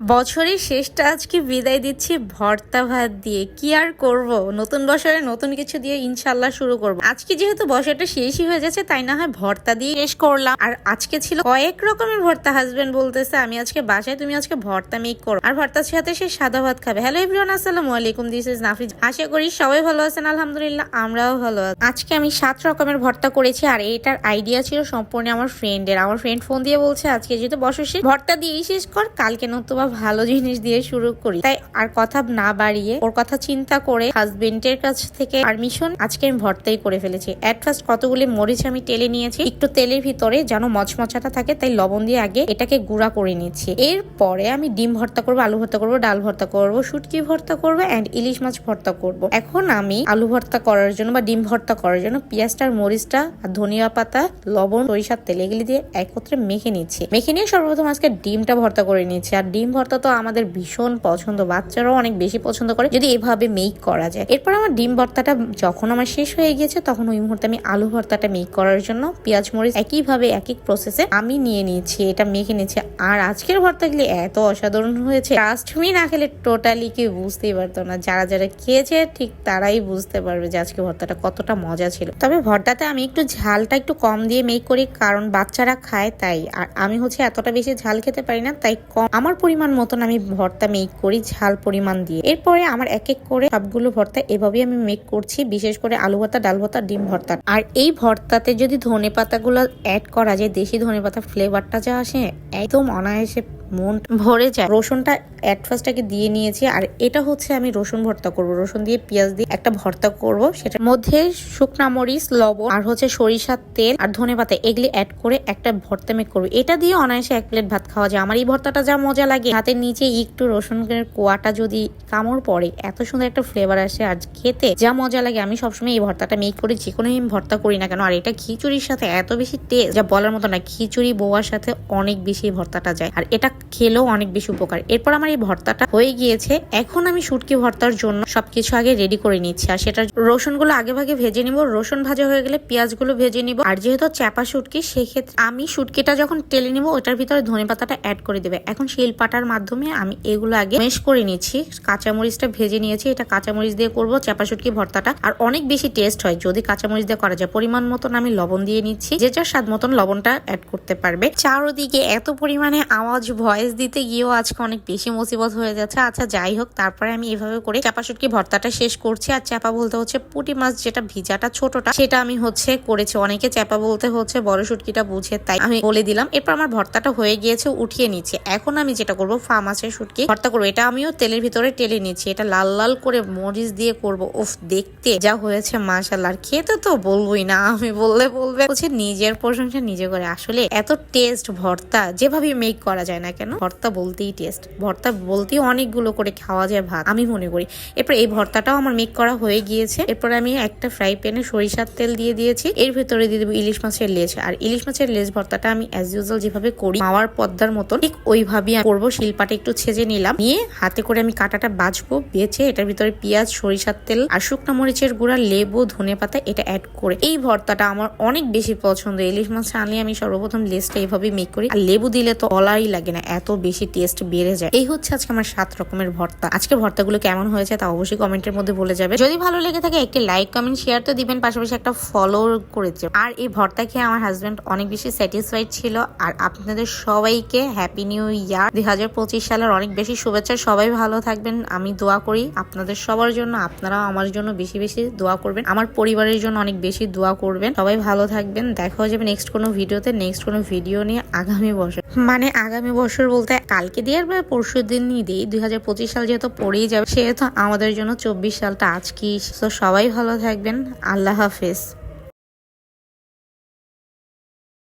বছরের শেষটা আজকে বিদায় দিচ্ছি ভর্তা ভাত দিয়ে। কি আর করব? নতুন বছরে নতুন কিছু দিয়ে ইনশাল্লাহ শুরু করব। আজকে যেহেতু বছরটা শেষই হয়ে যাচ্ছে, তাই না হয় ভর্তা দিয়ে শেষ করলাম। আর আজকে ছিল কয়েক রকমের ভর্তা হাজবেন্ড বলতেছে, আমি আজকে বাসায়, তুমি আজকে ভর্তা মেক করো। আর ভর্তার সাথে সে সাদা ভাত খাবে। হ্যালো এভরিওয়ান আসসালামু আলাইকুম দিস ইজ নাফিজ আশা করি সবাই ভালো আছেন, আলহামদুলিল্লাহ আমরাও ভালো আছি। আজকে আমি সাত রকমের ভর্তা করেছি, আর এটার আইডিয়া ছিল সম্পূর্ণ আমার ফ্রেন্ডের আমার ফ্রেন্ড ফোন দিয়ে বলছে, আজকে যেহেতু বছর শেষ, ভর্তা দিয়েই শেষ কর, কালকে নতুবা ভালো জিনিস দিয়ে শুরু করি। তাই আর কথা না বাড়িয়ে ওর কথা চিন্তা করে হাজবেন্ডের কাছ থেকে পারমিশন আজকে আমি ভর্তাই করে ফেলেছি। এট ফার্স্ট কতগুলি মরিচ আমি তেলে নিয়েছি। একটু তেলের ভিতরে যেন মচমচাটা থাকে, তাই লবণ দিয়ে আগে এটাকে গুঁড়া করে নিচ্ছি। এরপরে আমি ডিম ভর্তা করব, আলু ভর্তা করব, ডাল ভর্তা করব, শুটকি ভর্তা করব অ্যান্ড ইলিশ মাছ ভর্তা করব। এখন আমি আলু ভর্তা করার জন্য বা ডিম ভর্তা করার জন্য পেঁয়াজটা আর মরিচটা আর ধনিয়া পাতা, লবণ, সরিষার তেল, এগুলি দিয়ে একত্রে মেখে নিচ্ছি। মেখে নিয়ে সর্বপ্রথম আজকে ডিমটা ভর্তা করে নিচ্ছি। আর ডিম ভর্তা তো আমাদের ভীষণ পছন্দ। বাচ্চারাও অনেক বেশি পছন্দ করে যদি এভাবে মেক করা যায়। এরপর আমার ডিম ভর্তাটা যখন আমার শেষ হয়ে গিয়েছে, তখন ওই মুহূর্তে আমি আলু ভর্তাটা মেক করার জন্য পেঁয়াজ, মরিচ একইভাবে এক এক প্রসেসে আমি নিয়ে নিয়েছি, এটা মেখে নিয়েছি। আর আজকের ভর্তাগুলি এত অসাধারণ হয়েছে। ট্রাস্ট মি না খেলে টোটালি কেউ বুঝতেই পারতো না। যারা যারা খেয়েছে, ঠিক তারাই বুঝতে পারবে যে আজকে ভর্তাটা কতটা মজা ছিল। তবে ভর্তাতে আমি একটু ঝালটা একটু কম দিয়ে মেক করি, কারণ বাচ্চারা খায় তাই। আর আমি হচ্ছে এতটা বেশি ঝাল খেতে পারি না, তাই কম। আমার পরিমাণ মতন আমি ভর্তা মেক করি, ঝাল পরিমাণ দিয়ে। এরপরে আমার এক এক করে সবগুলো ভর্তা এভাবেই আমি মেক করছি, বিশেষ করে আলু ভর্তা, ডাল ভর্তা, ডিম ভর্তা। আর এই ভর্তাতে যদি ধনে পাতাগুলো অ্যাড করা যায়, দেশি ধনে পাতা ফ্লেভারটা যা আসে, একদম অনায়াসে মন ভরে যায়। রসুনটা অ্যাট ফার্স্ট আগে দিয়ে নিয়েছি আর এটা হচ্ছে আমি রসুন ভর্তা করব। রসুন দিয়ে পেঁয়াজ দিয়ে একটা ভর্তা করব। সেটার মধ্যে শুকনা মরিচ, লবণ আর হচ্ছে সরিষার তেল আর ধনে পাতা এগুলি অ্যাড করে একটা ভর্তা মেক করব। এটা দিয়ে অনায়াসে এক প্লেট ভাত খাওয়া যায়। আমার এই ভর্তাটা যা মজা লাগে। হাতের নিচে একটু রসুনের কোয়াটা যদি কামড় পড়ে, এত সুন্দর একটা ফ্লেভার আসে আর খেতে। যা মজা লাগে। আমি সবসময় এই ভর্তাটা মেক করি। যে কোনো আমি ভর্তা করি না কেন। আর এটা খিচুড়ির সাথে এত বেশি টেস্ট যা বলার মতো না, খিচুড়ি বোয়ার সাথে অনেক বেশি ভর্তাটা যায়। আর এটা খেলেও অনেক বেশি উপকার। এরপর আমার এই ভর্তাটা হয়ে গিয়েছে। এখন আমি শুটকি ভর্তার জন্য সবকিছু আগে রেডি করে নিচ্ছি। আর সেটা রসুনগুলো আগে ভাগে ভেজে নিব। রসুন ভাজা হয়ে গেলে পেঁয়াজগুলো ভেজে নিব। আর যেহেতু চাপা শুটকি, সেক্ষেত্রে আমি শুটকিটা যখন টেলে নিব, ওটার ভিতরে ধনে পাতাটা অ্যাড করে দেবে। এখন শিল পাটার মাধ্যমে আমি এগুলো আগে মেশ করে নিচ্ছি। কাঁচামরিচটা ভেজে নিয়েছি। এটা কাঁচামরিচ দিয়ে করব চাপা শুটকি ভর্তাটা। আর অনেক বেশি টেস্ট হয় যদি কাঁচামরিচ দিয়ে করা যায়। পরিমাণ মতন আমি লবণ দিয়ে নিচ্ছি। যে যার স্বাদ মতন লবণটা অ্যাড করতে পারবে। চারোদিকে এত পরিমাণে আওয়াজ ভয়েস দিতে গিয়েও আজকে অনেক বেশি মুসিবত হয়ে যাচ্ছে। আচ্ছা যাই হোক, তারপরে আমি এভাবে করে চাপা শুটকি ভর্তাটা শেষ করছি। আর চাপা বলতে হচ্ছে পুটি মাছ, যেটা ভিজাটা ছোটটা, সেটা আমি হচ্ছে করেছি। অনেকে চাপা বলতে হচ্ছে বড় শুটকিটা বুঝে, তাই আমি বলে দিলাম। এরপর আমার ভর্তাটা হয়ে গিয়েছে, উঠিয়ে নিচ্ছে। এখন আমি যেটা করব, ফা মাছের শুটকি ভর্তা করব। এটা আমিও তেলের ভিতরে টেলে নিচ্ছি। এটা লাল লাল করে মরিচ দিয়ে করব। উফ, দেখতে যা হয়েছে মাশাল্লাহ খেতে তো বলবোই না, আমি বললে বলবে। হচ্ছে নিজের প্রশংসা নিজে করে। আসলে এত টেস্ট ভর্তা যেভাবে মেক করা যায় না কেন? ভর্তা বলতেই টেস্ট ভর্তা বলতেই অনেকগুলো করে খাওয়া যায় ভাত, আমি মনে করি। এরপর এই ভর্তাটাও আমার মেক করা হয়ে গিয়েছে। এরপর আমি একটা ফ্রাই প্যানে সরিষার তেল দিয়ে দিয়েছি। এর ভিতরে দিয়ে দেবো ইলিশ মাছের লেজ। আর ইলিশ মাছের লেজ ভর্তাটা আমি অ্যাজ ইউজুয়াল যেভাবে করি, মাওয়ার পদ্মার মতন, ঠিক ওইভাবেই করব। শিলপাটা একটু ছেজে নিলাম। নিয়ে হাতে করে আমি কাটাটা বাজবো বেছে এটার ভিতরে পেঁয়াজ, সরিষার তেল আর শুকনো মরিচের গুঁড়া, লেবু, ধনে পাতা এটা অ্যাড করে। এই ভর্তাটা আমার অনেক বেশি পছন্দ। ইলিশ মাছ আনলে আমি সর্বপ্রথম লেজটা এইভাবে মেক করি। আর লেবু দিলে তো অলাই লাগে না। এত বেশি টেস্ট বেড়ে যায়। এই হচ্ছে আজকে আমার সাত রকমের ভর্তা। আজকে ভর্তাগুলো কেমন হয়েছে তা অবশ্যই কমেন্টের মধ্যে বলে যাবে। যদি ভালো লেগে থাকে, একটি লাইক কমেন্ট শেয়ার তো দিবেন, পাশাপাশি একটা ফলো করেছে। আর এই ভর্তা খেয়ে আমার হাজবেন্ড অনেক বেশি স্যাটিসফাইড ছিল। আর আপনাদের সবাইকে হ্যাপি নিউ ইয়ার দুই হাজার পঁচিশ সালের অনেক বেশি শুভেচ্ছা। সবাই ভালো থাকবেন। আমি দোয়া করি আপনাদের সবার জন্য। আপনারাও আমার জন্য বেশি বেশি দোয়া করবেন। আমার পরিবারের জন্য অনেক বেশি দোয়া করবেন। সবাই ভালো থাকবেন। দেখা হয়ে যাবে নেক্সট কোনো ভিডিওতে নেক্সট কোনো ভিডিও নিয়ে আগামী বছর। মানে আগামী বছর বলতে কালকে দিয়ে আর পরশু দিন দিই। দুই হাজার পঁচিশ সাল যেহেতু পড়েই যাবে, সেহেতু আমাদের জন্য চব্বিশ সালটা আজকেই তো সবাই ভালো থাকবেন। আল্লাহ হাফেজ।